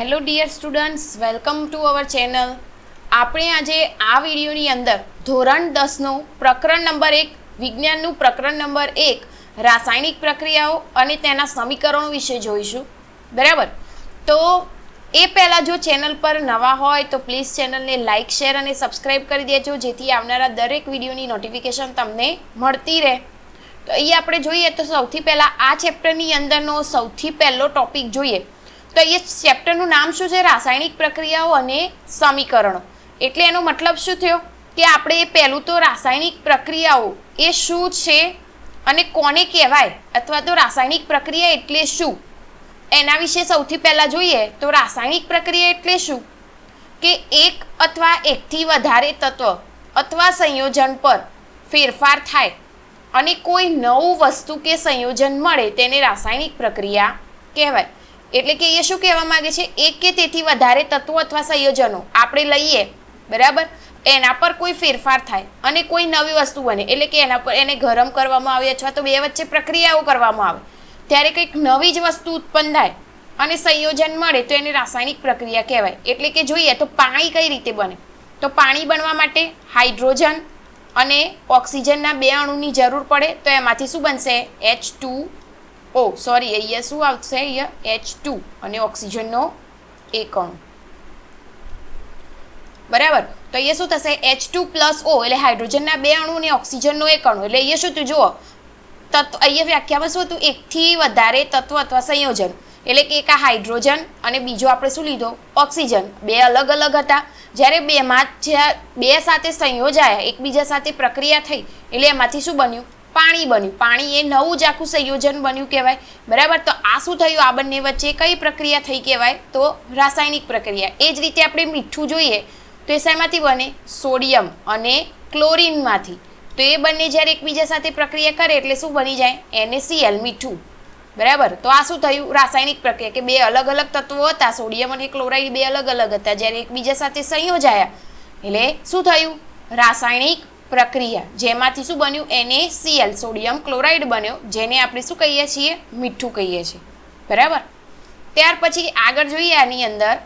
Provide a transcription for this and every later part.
Hello dear students welcome to our channel આપણે આજે આ વિડીયોની અંદર ધોરણ દસનું પ્રકરણ નંબર એક, વિજ્ઞાનનું પ્રકરણ નંબર એક, રાસાયણિક પ્રક્રિયાઓ અને તેના સમીકરણો વિશે જોઈશું. બરાબર? તો એ પહેલાં જો ચેનલ પર નવા હોય તો પ્લીઝ ચેનલને લાઇક શેર અને સબસ્ક્રાઈબ કરી દેજો, જેથી આવનારા દરેક વિડીયોની નોટિફિકેશન તમને મળતી રહે. તો અહીં આપણે જોઈએ તો સૌથી પહેલાં આ ચેપ્ટરની અંદરનો સૌથી પહેલો ટોપિક જોઈએ. તો એ ચેપ્ટરનું નામ શું છે? રાસાયણિક પ્રક્રિયાઓ અને સમીકરણો. એટલે એનો મતલબ શું થયો? કે આપણે પહેલું તો રાસાયણિક પ્રક્રિયાઓ એ શું છે અને કોને કહેવાય? અથવા તો રાસાયણિક પ્રક્રિયા એટલે શું? એના વિશે સૌથી પહેલાં જોઈએ તો રાસાયણિક પ્રક્રિયા એટલે શું? કે એક અથવા એકથી વધારે તત્વ અથવા સંયોજન પર ફેરફાર થાય અને કોઈ નવું વસ્તુ કે સંયોજન મળે તેને રાસાયણિક પ્રક્રિયા કહેવાય. એટલે કે એ શું કહેવા માંગે છે? એક કે તેથી વધારે તત્વો અથવા સંયોજનો આપણે લઈએ, બરાબર? એના પર કોઈ ફેરફાર થાય અને કોઈ નવી વસ્તુ બને. એટલે કે એના પર એને ગરમ કરવામાં આવે અથવા તો બે વચ્ચે પ્રક્રિયાઓ કરવામાં આવે. ત્યારે કંઈક નવી જ વસ્તુ ઉત્પન્ન થાય અને સંયોજન મળે તો એને રાસાયણિક પ્રક્રિયા કહેવાય. એટલે કે જોઈએ તો પાણી કઈ રીતે બને? તો પાણી બનવા માટે હાઇડ્રોજન અને ઓક્સિજનના બે અણુની જરૂર પડે તો એમાંથી શું બનશે? એચ ટુ ઓ સોરી અહીંયા શું આવશે અહીંયા? એચ ટુ અને ઓક્સિજનનો એક અણુ બરાબર? તો અહીંયા શું થશે? એચ ટુ પ્લસ ઓ એટલે હાઇડ્રોજનના બે અણુ અને ઓક્સિજનનો એક અણુ. એટલે અહીંયા શું થયું? જુઓ. તત્વ, અહીંયા વ્યાખ્યામાં શું હતું? એકથી વધારે તત્વ અથવા સંયોજન. એટલે કે એક આ હાઇડ્રોજન અને બીજો આપણે શું લીધો? ઓક્સિજન બે અલગ અલગ હતા. જ્યારે બેમાં જ્યાં બે સાથે સંયોજાયા, એકબીજા સાથે પ્રક્રિયા થઈ, એટલે એમાંથી શું બન્યું? પાણી બન્યું. પાણી એ નવું જ આખું સંયોજન બન્યું કહેવાય. બરાબર? તો આ શું થયું? આ બંને વચ્ચે કઈ પ્રક્રિયા થઈ કહેવાય? તો રાસાયણિક પ્રક્રિયા. એ જ રીતે આપણે મીઠું જોઈએ તો એ શેમાંથી બને? સોડિયમ અને ક્લોરીનમાંથી. તો એ બંને જ્યારે એકબીજા સાથે પ્રક્રિયા કરે એટલે શું બની જાય? એનએસીએલ મીઠું. બરાબર? તો આ શું થયું? રાસાયણિક પ્રક્રિયા કે બે અલગ અલગ તત્વો હતા. સોડિયમ અને ક્લોરાઇડ બે અલગ અલગ હતા. જ્યારે એકબીજા સાથે સંયોજાયા. એટલે શું થયું? રાસાયણિક પ્રક્રિયા. જેમાંથી શું બન્યું? NaCl સોડિયમ ક્લોરાઇડ બન્યો, જેને આપણે શું કહીએ છીએ? મીઠું કહીએ છીએ. બરાબર? ત્યાર પછી આગળ જોઈએ આની અંદર.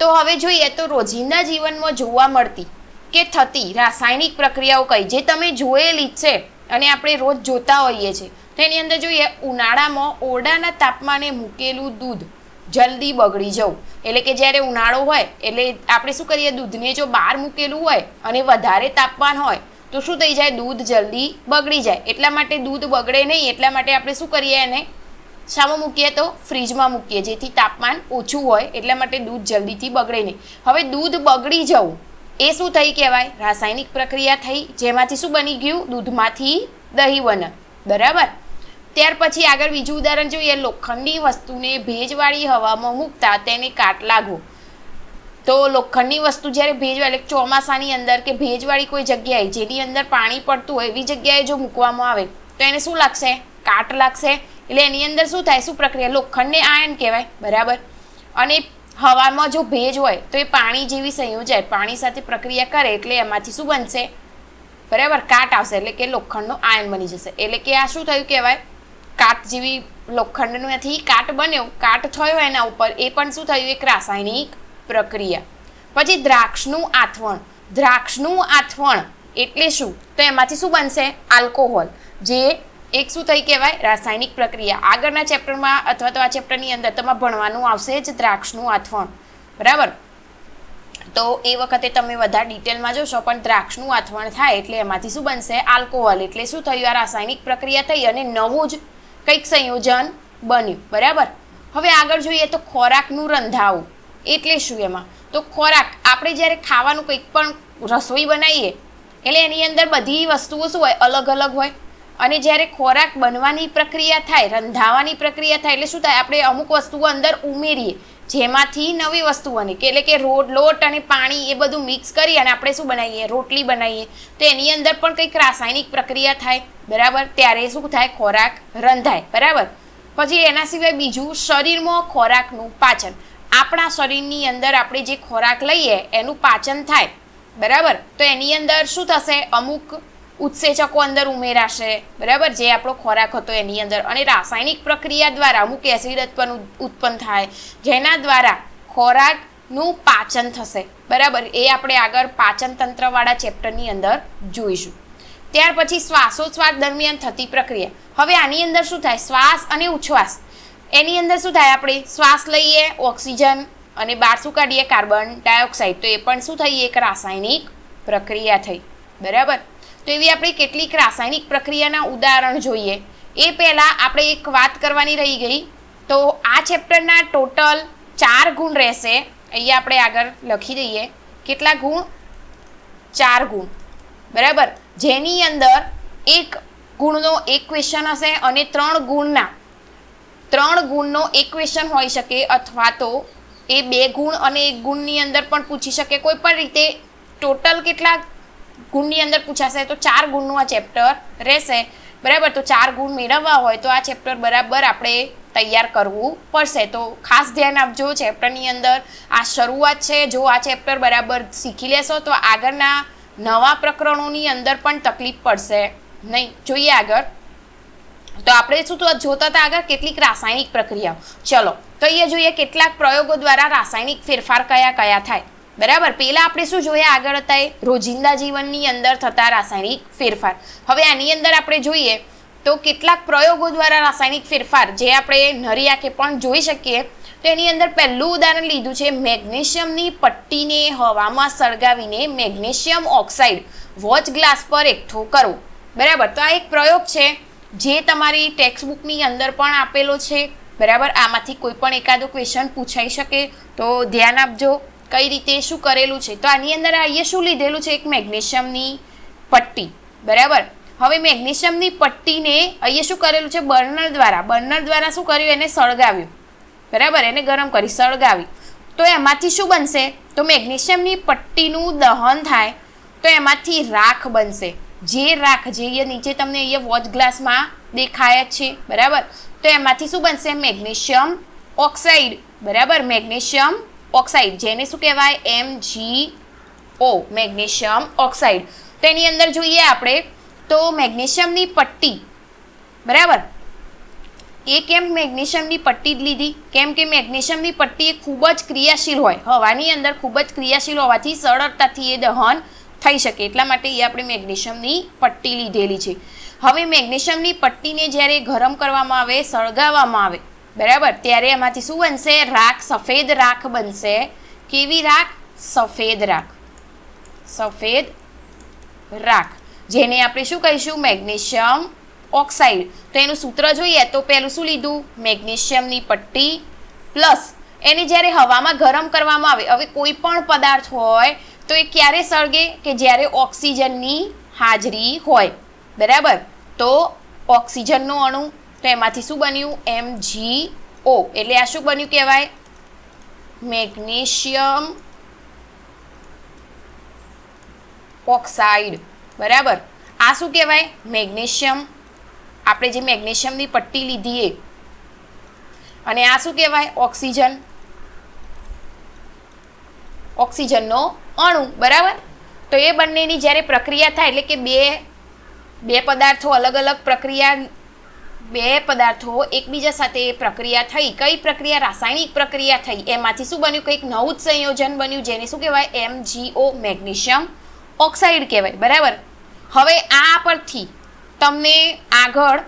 તો હવે જોઈએ તો રોજિંદા જીવનમાં જોવા મળતી કે થતી રાસાયણિક પ્રક્રિયાઓ કઈ? જે તમે જોયેલી જ છે અને આપણે રોજ જોતા હોઈએ છીએ. તો એની અંદર જોઈએ, ઉનાળામાં ઓરડાના તાપમાને મૂકેલું દૂધ જલ્દી બગડી જવું. એટલે કે જ્યારે ઉનાળો હોય, એટલે આપણે શું કરીએ? દૂધને જો બહાર મૂકેલું હોય અને વધારે તાપમાન હોય તો શું થઈ જાય? દૂધ જલ્દી બગડી જાય. એટલા માટે દૂધ બગડે નહીં. એટલા માટે આપણે શું કરીએ એને? શામાં મૂકીએ તો ફ્રીજમાં મૂકીએ, જેથી તાપમાન ઓછું હોય. એટલા માટે દૂધ જલ્દીથી બગડે નહીં. હવે દૂધ બગડી જવું, એ શું થઈ કહેવાય? રાસાયણિક પ્રક્રિયા થઈ. જેમાંથી શું બની ગયું? દૂધમાંથી દહીં બને. બરાબર? ત્યાર પછી આગળ બીજું ઉદાહરણ જોઈએ. લોખંડી વસ્તુને ભેજવાળી હવામાં મૂકતા તેને કાટ લાગવો. તો લોખંડની વસ્તુ જ્યારે ભેજવાળી એટલે ચોમાસાની અંદર કે ભેજવાળી કોઈ જગ્યાએ જેની અંદર પાણી પડતું હોય, એવી જગ્યાએ જો મૂકવામાં આવે, તો એને શું લાગશે? કાટ લાગશે. એટલે એની અંદર શું થાય? શું પ્રક્રિયા? લોખંડને આયન કહેવાય, બરાબર? અને હવામાં જો ભેજ હોય, તો એ પાણી જેવી સંયોજાય. પાણી સાથે પ્રક્રિયા કરે, એટલે એમાંથી શું બનશે? બરાબર, કાટ આવશે, એટલે કે લોખંડનો આયન બની જશે. એટલે કે આ શું થયું કહેવાય? કાટ જેવી લોખંડમાંથી કાટ બન્યો. કાટ થયો એના ઉપર. એ પણ શું થયું? એક રાસાયણિક પ્રક્રિયા. પછી દ્રાક્ષનું આથવણ. દ્રાક્ષનું આથવણ એટલે શું? તો એમાંથી શું બનશે? આલ્કોહોલ, જે એક શું થઈ કહેવાય? રાસાયણિક પ્રક્રિયા. આગળના ચેપ્ટરમાં અથવા તો આ ચેપ્ટરની અંદર તમારે ભણવાનું આવશે જ દ્રાક્ષનું આથવણ. બરાબર? તો એ વખતે તમે વધારે ડિટેલમાં જોશો, પણ દ્રાક્ષનું આથવણ થાય એટલે એમાંથી શું બનશે? આલ્કોહોલ. એટલે શું થયું? આ રાસાયણિક પ્રક્રિયા થઈ અને નવું જ કંઈક સંયોજન બન્યું. બરાબર? હવે આગળ જોઈએ તો ખોરાકનું રંધાવું. એટલે શું એમાં? તો ખોરાક, આપણે જ્યારે ખાવાનું કંઈક પણ રસોઈ બનાવીએ, એટલે એની અંદર બધી વસ્તુઓ શું હોય? અલગ અલગ હોય. અને જ્યારે ખોરાક બનવાની પ્રક્રિયા થાય, રંધાવાની પ્રક્રિયા થાય, એટલે શું થાય? આપણે અમુક વસ્તુઓ અંદર ઉમેરીએ, જેમાંથી નવી વસ્તુ બને, કે એટલે કે રોટ, લોટ અને પાણી એ બધું મિક્સ કરી અને આપણે શું બનાવીએ? રોટલી બનાવીએ. તો એની અંદર પણ કંઈક રાસાયણિક પ્રક્રિયા થાય, બરાબર? ત્યારે શું થાય? ખોરાક રંધાય, બરાબર? પછી એના સિવાય બીજું શરીરમાં ખોરાકનું પાચન. આપણા શરીરની અંદર આપણે જે ખોરાક લઈએ, એનું પાચન થાય. બરાબર? તો એની અંદર શું થશે? અમુક ઉત્સેચકો અંદર ઉમેરાશે. બરાબર? જે આપણો ખોરાક હતો એની અંદર. અને રાસાયણિક પ્રક્રિયા દ્વારા અમુક એસિડ ઉત્પન્ન થાય. જેના દ્વારા ખોરાકનું પાચન થશે. બરાબર? એ આપણે આગળ પાચન તંત્રવાળા ચેપ્ટરની અંદર જોઈશું. ત્યાર પછી શ્વાસોચ્છ્વાસ દરમિયાન થતી પ્રક્રિયા. હવે આની અંદર શું થાય? શ્વાસ અને ઉચ્છ્વાસ. એની અંદર શું થાય? આપણે શ્વાસ લઈએ, ઓક્સિજન અને બહાર શું કાઢીએ, કાર્બન ડાયોક્સાઇડ. તો એ પણ શું થઈ? એક રાસાયણિક પ્રક્રિયા થઈ. બરાબર? તો એવી આપણે કેટલીક રાસાયણિક પ્રક્રિયાના ઉદાહરણ જોઈએ. એ પહેલાં આપણે એક વાત કરવાની રહી ગઈ. તો આ ચેપ્ટરના ટોટલ ચાર ગુણ રહેશે. અહીંયા આપણે આગળ લખી દઈએ. કેટલા ગુણ? ચાર ગુણ. બરાબર? જેની અંદર એક ગુણનો એક ક્વેશ્ચન હશે અને ત્રણ ગુણના ત્રણ ગુણનો એક ક્વેશ્ચન હોઈ શકે અથવા તો એ બે ગુણ અને એક ગુણની અંદર પણ પૂછી શકે. કોઈ પણ રીતે ટોટલ કેટલા ગુણની અંદર પૂછાશે તો ચાર ગુણનું આ ચેપ્ટર રહેશે. બરાબર? તો ચાર ગુણ મેળવવા હોય તો આ ચેપ્ટર બરાબર આપણે તૈયાર કરવું પડશે. તો ખાસ ધ્યાન આપજો ચેપ્ટરની અંદર આ શરૂઆત છે. જો આ ચેપ્ટર બરાબર શીખી લેશો તો આગળના નવા પ્રકરણોની અંદર પણ તકલીફ પડશે. નહીં? જોઈએ આગળ. તો આપણે શું જોતા હતા આગળ કેટલીક રાસાયણિક પ્રક્રિયાઓ. ચલો તો અહીંયા જોઈએ કેટલાક પ્રયોગો દ્વારા રાસાયણિક ફેરફાર કયા કયા થાય. બરાબર? પહેલાં આપણે શું જોયા આગળ હતા એ? રોજિંદા જીવનની અંદર થતા રાસાયણિક ફેરફાર. હવે આની અંદર આપણે જોઈએ તો કેટલાક પ્રયોગો દ્વારા રાસાયણિક ફેરફાર જે આપણે નરી આંખે પણ જોઈ શકીએ, તો એની અંદર પહેલું ઉદાહરણ લીધું છે મેગ્નેશિયમની પટ્ટીને હવામાં સળગાવીને મેગ્નેશિયમ ઓક્સાઇડ વોચ ગ્લાસ પર એકઠો કરવો. બરાબર? તો આ એક પ્રયોગ છે. જે તમારી ટેક્સ્ટબુકની અંદર પણ આપેલો છે, બરાબર? આમાંથી કોઈ પણ એકાદો ક્વેશ્ચન પૂછાઈ શકે, તો ધ્યાન આપજો. કઈ રીતે શું કરેલું છે? તો આની અંદર અહીંયા શું લીધેલું છે? એક મેગ્નેશિયમની પટ્ટી, બરાબર? હવે મેગ્નેશિયમની પટ્ટીને અહીંયા શું કરેલું છે? બર્નર દ્વારા બર્નર દ્વારા શું કર્યું? એને સળગાવ્યું, બરાબર? એને ગરમ કરી સળગાવી. તો એમાંથી શું બનશે? તો મેગ્નેશિયમની પટ્ટીનું દહન થાય, તો એમાંથી રાખ બનશે. જે રાખ, જે અહીંયા નીચે તમને અહીંયા વોચ ગ્લાસમાં દેખાય છે, બરાબર? તો એમાંથી શું બનશે? મેગ્નેશિયમ ઓક્સાઇડ, બરાબર? મેગ્નેશિયમ ઓક્સાઇડ, જેને શું કહેવાય? M G O magnesium oxide. તો એની અંદર જોઈએ આપણે, તો મેગ્નેશિયમની પટ્ટી, બરાબર? એ કેમ મેગ્નેશિયમની પટ્ટી જ લીધી? કેમ કે મેગ્નેશિયમની પટ્ટી એ ખૂબ જ ક્રિયાશીલ હોય. હવાની અંદર ખૂબ જ ક્રિયાશીલ હોવાથી સરળતાથી એ દહન થઈ શકે. એટલા માટે એ આપણે મેગ્નેશિયમની પટ્ટી લીધેલી છે. હવે મેગ્નેશિયમની પટ્ટીને જ્યારે ગરમ કરવામાં આવે, સળગાવવામાં આવે, બરાબર? ત્યારે એમાંથી શું બનશે? રાખ, સફેદ રાખ બનશે. કેવી રાખ? સફેદ રાખ. સફેદ રાખ. જેને આપણે શું કહીશું? Magnesium oxide. તો એનું સૂત્ર જોઈએ તો પહેલું શું લીધું? મેગ્નેશિયમની પટ્ટી પ્લસ. એને જ્યારે હવામાં ગરમ કરવામાં આવે, હવે કોઈ પણ પદાર્થ હોય તો એ ક્યારે સળગે કે જ્યારે ઓક્સિજનની હાજરી હોય? બરાબર? તો ઓક્સિજનનો અણુ, તો એમાંથી શું બન્યું? એમ જી ઓ એટલે આ શું બન્યું કહેવાય? Magnesium oxide. બરાબર? આ શું કહેવાય? મેગ્નેશિયમ. આપણે જે મેગ્નેશિયમની પટ્ટી લીધી એ. અને આ શું કહેવાય? ઓક્સિજન. ઓક્સિજનનો અણુ, બરાબર? તો એ બંનેની જ્યારે પ્રક્રિયા થાય, એટલે કે બે બે પદાર્થો, અલગ અલગ પ્રક્રિયા, બે પદાર્થો એકબીજા સાથે પ્રક્રિયા થઈ. કઈ પ્રક્રિયા? રાસાયણિક પ્રક્રિયા થઈ. એમાંથી શું બન્યું? કંઈક નવું જ સંયોજન બન્યું, જેને શું કહેવાય? એમ મેગ્નેશિયમ ઓક્સાઇડ કહેવાય. બરાબર? હવે આ પરથી તમને આગળ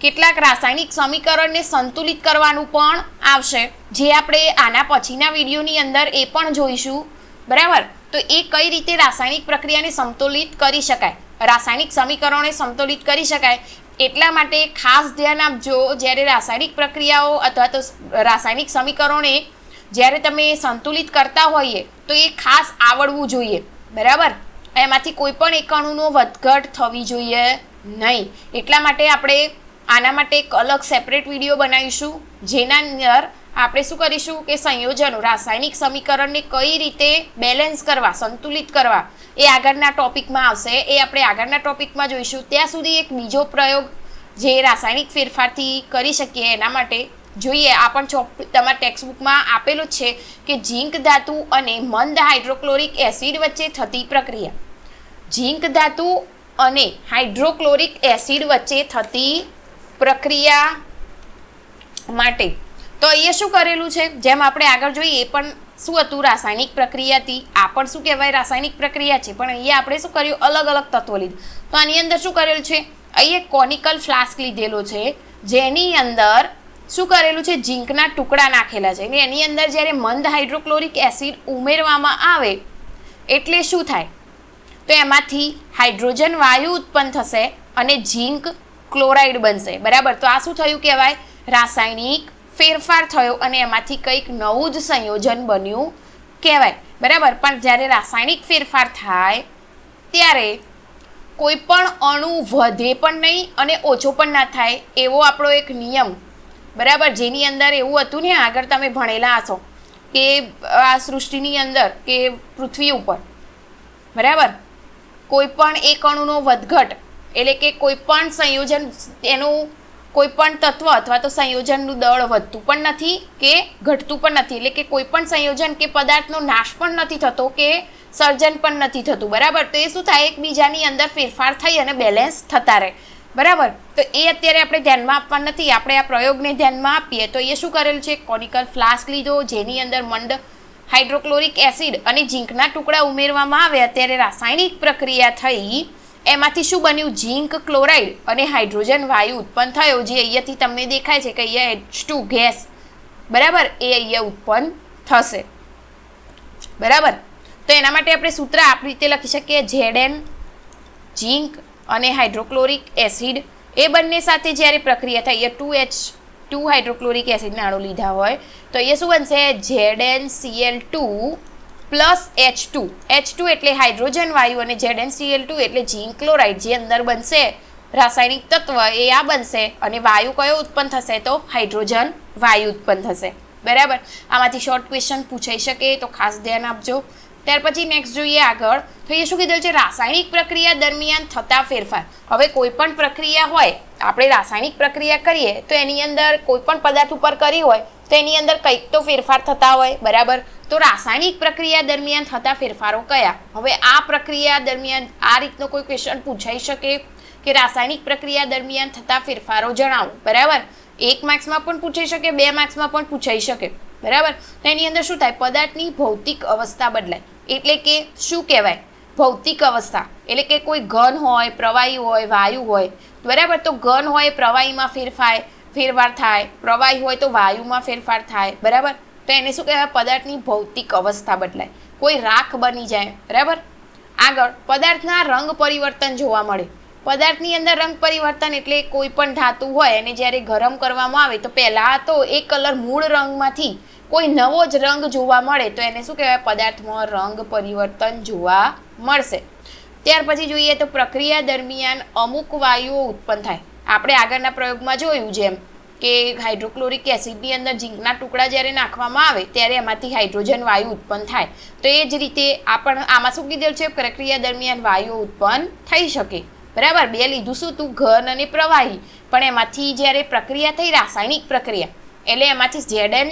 કેટલાક રાસાયણિક સમીકરણને સંતુલિત કરવાનું પણ આવશે, જે આપણે આના પછીના વિડીયોની અંદર એ પણ જોઈશું. બરાબર? તો એ કઈ રીતે રાસાયણિક પ્રક્રિયાને સંતુલિત કરી શકાય? રાસાયણિક સમીકરણોને સંતુલિત કરી શકાય. એટલા માટે ખાસ ધ્યાન આપજો, જ્યારે રાસાયણિક પ્રક્રિયાઓ અથવા તો રાસાયણિક સમીકરણોને જ્યારે તમે સંતુલિત કરતા હોઈએ, તો એ ખાસ આવડવું જોઈએ. બરાબર? એમાંથી કોઈ પણ એક અણુનો વધઘટ થવી જોઈએ નહીં. એટલા માટે આપણે આના માટે એક અલગ સેપરેટ વીડિયો બનાવીશું, જેના અંદર આપણે શું કરીશું કે સંયોજનો, રાસાયણિક સમીકરણને કઈ રીતે બેલેન્સ કરવા, સંતુલિત કરવા, એ આગળના ટોપિકમાં આવશે. એ આપણે આગળના ટોપિકમાં જોઈશું. ત્યાં સુધી એક બીજો પ્રયોગ જે રાસાયણિક ફેરફારથી કરી શકીએ એના માટે જોઈએ. આ પણ ચોપ તમારા ટેક્સ્ટબુકમાં આપેલું જ છે કે ઝીંક ધાતુ અને મંદ હાઇડ્રોક્લોરિક એસિડ વચ્ચે થતી પ્રક્રિયા. ઝીંક ધાતુ અને હાઇડ્રોક્લોરિક એસિડ વચ્ચે થતી પ્રક્રિયા માટે તો એ શું કરેલું છે? જેમ આપણે આગળ જોઈએ, એ પણ શું હતું? રાસાયણિક પ્રક્રિયા હતી. આ પણ શું કહેવાય? રાસાયણિક પ્રક્રિયા છે. પણ અહીંયા આપણે શું કર્યું? અલગ અલગ તત્વો લીધું. તો આની અંદર શું કરેલું છે? અહીં એક કોનિકલ ફ્લાસ્ક લીધેલો છે. જેની અંદર શું કરેલું છે? ઝીંકના ટુકડા નાખેલા છે. એની અંદર જ્યારે મંદ હાઇડ્રોક્લોરિક એસિડ ઉમેરવામાં આવે, એટલે શું થાય? તો એમાંથી હાઇડ્રોજન વાયુ ઉત્પન્ન થશે અને ઝીંક ક્લોરાઇડ બનશે. બરાબર? તો આ શું થયું કહેવાય? રાસાયણિક ફેરફાર થયો અને એમાંથી કંઈક નવું જ સંયોજન બન્યું કહેવાય. બરાબર? પણ જ્યારે રાસાયણિક ફેરફાર થાય, ત્યારે કોઈ પણ અણુ વધે પણ નહીં અને ઓછો પણ ના થાય, એવો આપણો એક નિયમ. બરાબર? જેની અંદર એવું હતું ને, આગળ તમે ભણેલા હશો, કે આ સૃષ્ટિની અંદર, કે પૃથ્વી ઉપર. બરાબર? કોઈ પણ એક અણુનો વધઘટ, એટલે કે કોઈ પણ સંયોજન, એનું કોઈ પણ તત્વ અથવા તો સંયોજનનું દળ વધતું પણ નથી કે ઘટતું પણ નથી. એટલે કે કોઈ પણ સંયોજન કે પદાર્થનો નાશ પણ નથી થતો કે સર્જન પણ નથી થતું. બરાબર? તો એ શું થાય? એકબીજાની અંદર ફેરફાર થઈ અને બેલેન્સ થતા રહે. બરાબર? તો એ અત્યારે આપણે ધ્યાનમાં આપવા નથી. આપણે આ પ્રયોગને ધ્યાનમાં આપીએ તો એ શું કરેલ છે? કોનિકલ ફ્લાસ્ક લીધો, જેની અંદર મંડ હાઇડ્રોક્લોરિક એસિડ અને ઝીંકના ટુકડા ઉમેરવામાં આવે અત્યારે રાસાયણિક પ્રક્રિયા થઈ એમાંથી શું બન્યું? ઝીંક ક્લોરાઇડ અને હાઇડ્રોજન વાયુ ઉત્પન્ન થયો, જે અહીંયાથી તમને દેખાય છે કે અહીંયા એચ ટુ ગેસ, બરાબર? એ અહીંયા ઉત્પન્ન થશે. બરાબર? તો એના માટે આપણે સૂત્ર આપણી રીતે લખી શકીએ, ઝેડ એન, ઝીંક અને હાઇડ્રોક્લોરિક એસિડ. એ બંને સાથે જ્યારે પ્રક્રિયા થાય એ ટુ એચ, ટુ હાઇડ્રોક્લોરિક એસિડના અણુ લીધા હોય, તો એ શું બનશે? Z N CL two plus H two H two એટલે હાઇડ્રોજન વાયુ અને ઝેડ એન સીએલ ટુ એટલે ઝીંક ક્લોરાઇડ જે અંદર બનશે. રાસાયણિક તત્વ એ આ બનશે અને વાયુ કયો ઉત્પન્ન થશે તો હાઇડ્રોજન વાયુ ઉત્પન્ન થશે. બરાબર? આમાંથી શોર્ટ ક્વેશ્ચન પૂછાઈ શકે તો ખાસ ધ્યાન આપજો. ત્યાર પછી નેક્સ્ટ જોઈએ આગળ. તો એ શું કીધું છે? રાસાયણિક પ્રક્રિયા દરમિયાન થતા ફેરફાર. હવે કોઈ પણ પ્રક્રિયા હોય, આપણે રાસાયણિક પ્રક્રિયા કરીએ, તો એની અંદર કોઈ પણ પદાર્થ ઉપર કરી હોય તો એની અંદર કંઈક તો ફેરફાર થતા હોય, બરાબર? તો રાસાયણિક પ્રક્રિયા દરમિયાન થતા ફેરફારો કયા? હવે આ પ્રક્રિયા દરમિયાન આ રીતનો કોઈ ક્વેશ્ચન પૂછાઈ શકે કે રાસાયણિક પ્રક્રિયા દરમિયાન થતા ફેરફારો જણાવો, બરાબર? એક માર્ક્સમાં પણ પૂછાઈ શકે, બે માર્ક્સમાં પણ પૂછાઈ શકે, બરાબર? તો એની અંદર શું થાય? પદાર્થની ભૌતિક અવસ્થા બદલાય. એટલે કે શું કહેવાય? ભૌતિક અવસ્થા. એટલે કે કોઈ ઘન હોય, પ્રવાહી હોય, વાયુ હોય. બરાબર? તો ઘન હોય, પ્રવાહીમાં ફેરફાર. ફેરફાર થાય, પ્રવાહી હોય તો વાયુમાં ફેરફાર થાય, બરાબર? તો એને શું કહેવાય? પદાર્થની ભૌતિક અવસ્થા બદલાય. કોઈ રાખ બની જાય, બરાબર? આગળ, પદાર્થના રંગ પરિવર્તન જોવા મળે. પદાર્થની અંદર રંગ પરિવર્તન એટલે કોઈ પણ ધાતુ હોય, એને જ્યારે ગરમ કરવામાં આવે, તો પહેલાં તો એ કલર મૂળ રંગમાંથી કોઈ નવો જ રંગ જોવા મળે, તો એને શું કહેવાય? પદાર્થમાં રંગ પરિવર્તન જોવા મળશે. ત્યાર પછી જોઈએ તો પ્રક્રિયા દરમિયાન અમુક વાયુઓ ઉત્પન્ન થાય. આપણે આગળના પ્રયોગમાં જોયું જેમ કે હાઇડ્રોક્લોરિક એસિડની અંદર ઝીંકના ટુકડા જ્યારે નાખવામાં આવે ત્યારે એમાંથી હાઇડ્રોજન વાયુ ઉત્પન્ન થાય. તો એ જ રીતે આપણ આમાં શું કીધેલું છે? પ્રક્રિયા દરમિયાન વાયુ ઉત્પન્ન થઈ શકે. બરાબર? બે લીધું શું? તું ઘન અને પ્રવાહી. પણ એમાંથી જ્યારે પ્રક્રિયા થઈ, રાસાયણિક પ્રક્રિયા, એટલે એમાંથી ઝેડન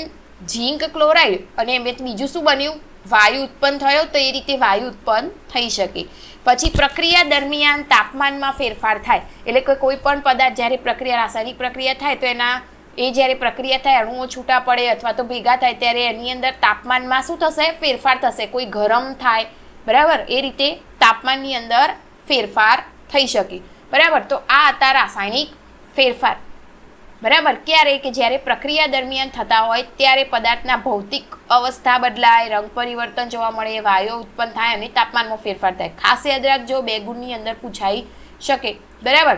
ઝીંક ક્લોરાઇડ અને એમ બીજું શું બન્યું? વાયુ ઉત્પન્ન થયો તો એ રીતે વાયુ ઉત્પન્ન થઈ શકે. પછી પ્રક્રિયા દરમિયાન તાપમાનમાં ફેરફાર થાય. એટલે કે કોઈ પણ પદાર્થ જ્યારે પ્રક્રિયા, રાસાયણિક પ્રક્રિયા થાય તો એના, એ જ્યારે પ્રક્રિયા થાય, અણુઓ છૂટા પડે અથવા તો ભેગા થાય ત્યારે એની અંદર તાપમાનમાં શું થશે? ફેરફાર થશે. કોઈ ગરમ થાય. બરાબર? એ રીતે તાપમાનની અંદર ફેરફાર થઈ શકે. બરાબર? તો આ હતા રાસાયણિક ફેરફાર. બરાબર? ક્યારે કે જ્યારે પ્રક્રિયા દરમિયાન થતા હોય ત્યારે પદાર્થના ભૌતિક અવસ્થા બદલાય, રંગ પરિવર્તન જોવા મળે, વાયુ ઉત્પન્ન થાય અને તાપમાનમાં ફેરફાર થાય. ખાસ યાદ રાખજો બે ગુણની અંદર પૂછાઈ શકે. બરાબર?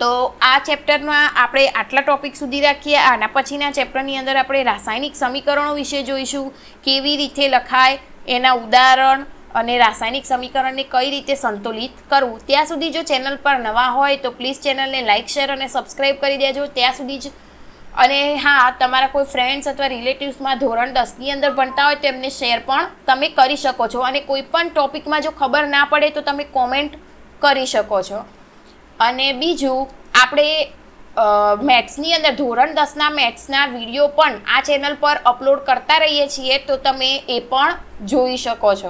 તો આ ચેપ્ટરમાં આપણે આટલા ટોપિક સુધી રાખીએ. આના પછીના ચેપ્ટરની અંદર આપણે રાસાયણિક સમીકરણો વિશે જોઈશું. કેવી રીતે લખાય, એના ઉદાહરણ અને રાસાયણિક સમીકરણને કઈ રીતે સંતુલિત કરવું? ત્યાં સુધી જો ચેનલ પર નવા હોય તો પ્લીઝ ચેનલને લાઇક શેર અને સબસ્ક્રાઈબ કરી દેજો. ત્યાં સુધી જ અને હા, તમારા કોઈ ફ્રેન્ડ્સ અથવા રિલેટિવ્સમાં ધોરણ દસની અંદર ભણતા હોય તો એમને શેર પણ તમે કરી શકો છો. અને કોઈ પણ ટોપિકમાં જો ખબર ના પડે તો તમે કોમેન્ટ કરી શકો છો. અને બીજું, આપણે મેથ્સની અંદર, ધોરણ દસના મેથ્સના વીડિયો પણ આ ચેનલ પર અપલોડ કરતા રહીએ છીએ તો તમે એ પણ જોઈ શકો છો.